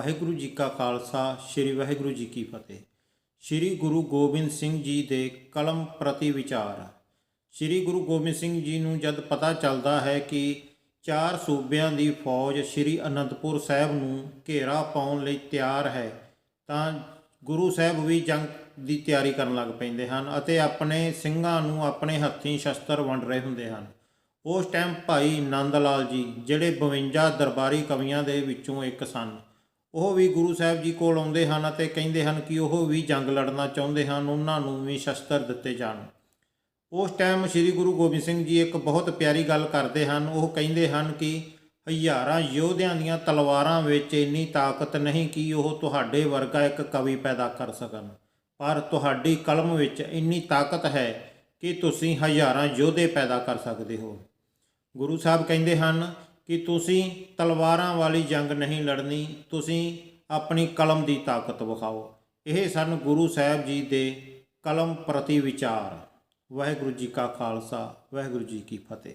ਵਾਹਿਗੁਰੂ ਜੀ ਕਾ ਖਾਲਸਾ, ਸ੍ਰੀ ਵਾਹਿਗੁਰੂ ਜੀ ਕੀ ਫਤਿਹ। ਸ੍ਰੀ ਗੁਰੂ ਗੋਬਿੰਦ ਸਿੰਘ ਜੀ ਦੇ ਕਲਮ ਪ੍ਰਤੀ ਵਿਚਾਰ। ਸ੍ਰੀ ਗੁਰੂ ਗੋਬਿੰਦ ਸਿੰਘ ਜੀ ਨੂੰ ਜਦ ਪਤਾ ਚੱਲਦਾ ਹੈ ਕਿ ਚਾਰ ਸੂਬਿਆਂ ਦੀ ਫੌਜ ਸ੍ਰੀ ਅਨੰਦਪੁਰ ਸਾਹਿਬ ਨੂੰ ਘੇਰਾ ਪਾਉਣ ਲਈ ਤਿਆਰ ਹੈ, ਤਾਂ ਗੁਰੂ ਸਾਹਿਬ ਵੀ ਜੰਗ ਦੀ ਤਿਆਰੀ ਕਰਨ ਲੱਗ ਪੈਂਦੇ ਹਨ ਅਤੇ ਆਪਣੇ ਸਿੰਘਾਂ ਨੂੰ ਆਪਣੇ ਹੱਥੀਂ ਸ਼ਸਤਰ ਵੰਡ ਰਹੇ ਹੁੰਦੇ ਹਨ। ਉਸ ਟਾਈਮ ਭਾਈ ਨੰਦ ਲਾਲ ਜੀ, ਜਿਹੜੇ 52 ਦਰਬਾਰੀ ਕਵੀਆਂ ਦੇ ਵਿੱਚੋਂ ਇੱਕ ਸਨ। ਉਹ ਵੀ ਗੁਰੂ ਸਾਹਿਬ ਜੀ ਕੋਲ ਆਉਂਦੇ ਹਨ ਅਤੇ ਕਹਿੰਦੇ ਹਨ ਕਿ ਉਹ ਵੀ ਜੰਗ ਲੜਨਾ ਚਾਹੁੰਦੇ ਹਨ, ਉਹਨਾਂ ਨੂੰ ਵੀ ਸ਼ਸਤਰ ਦਿੱਤੇ ਜਾਣ। ਉਸ ਟਾਈਮ ਸ੍ਰੀ ਗੁਰੂ ਗੋਬਿੰਦ ਸਿੰਘ ਜੀ ਇੱਕ ਬਹੁਤ ਪਿਆਰੀ ਗੱਲ ਕਰਦੇ ਹਨ। ਉਹ ਕਹਿੰਦੇ ਹਨ ਕਿ ਹਜ਼ਾਰਾਂ ਯੋਧਿਆਂ ਦੀਆਂ ਤਲਵਾਰਾਂ ਵਿੱਚ ਇੰਨੀ ਤਾਕਤ ਨਹੀਂ ਕਿ ਉਹ ਤੁਹਾਡੇ ਵਰਗਾ ਇੱਕ ਕਵੀ ਪੈਦਾ ਕਰ ਸਕਣ। ਪਰ ਤੁਹਾਡੀ ਕਲਮ ਵਿੱਚ ਇੰਨੀ ਤਾਕਤ ਹੈ ਕਿ ਤੁਸੀਂ ਹਜ਼ਾਰਾਂ ਯੋਧੇ ਪੈਦਾ ਕਰ ਸਕਦੇ ਹੋ। ਗੁਰੂ ਸਾਹਿਬ ਕਹਿੰਦੇ ਹਨ ਕਿ ਤੁਸੀਂ ਤਲਵਾਰਾਂ ਵਾਲੀ ਜੰਗ ਨਹੀਂ ਲੜਨੀ, ਤੁਸੀਂ ਆਪਣੀ ਕਲਮ ਦੀ ਤਾਕਤ ਵਿਖਾਓ। ਇਹ ਸਨ ਗੁਰੂ ਸਾਹਿਬ ਜੀ ਦੇ ਕਲਮ ਪ੍ਰਤੀ ਵਿਚਾਰ। ਵਾਹਿਗੁਰੂ ਜੀ ਕਾ ਖਾਲਸਾ, ਵਾਹਿਗੁਰੂ ਜੀ ਕੀ ਫਤਿਹ।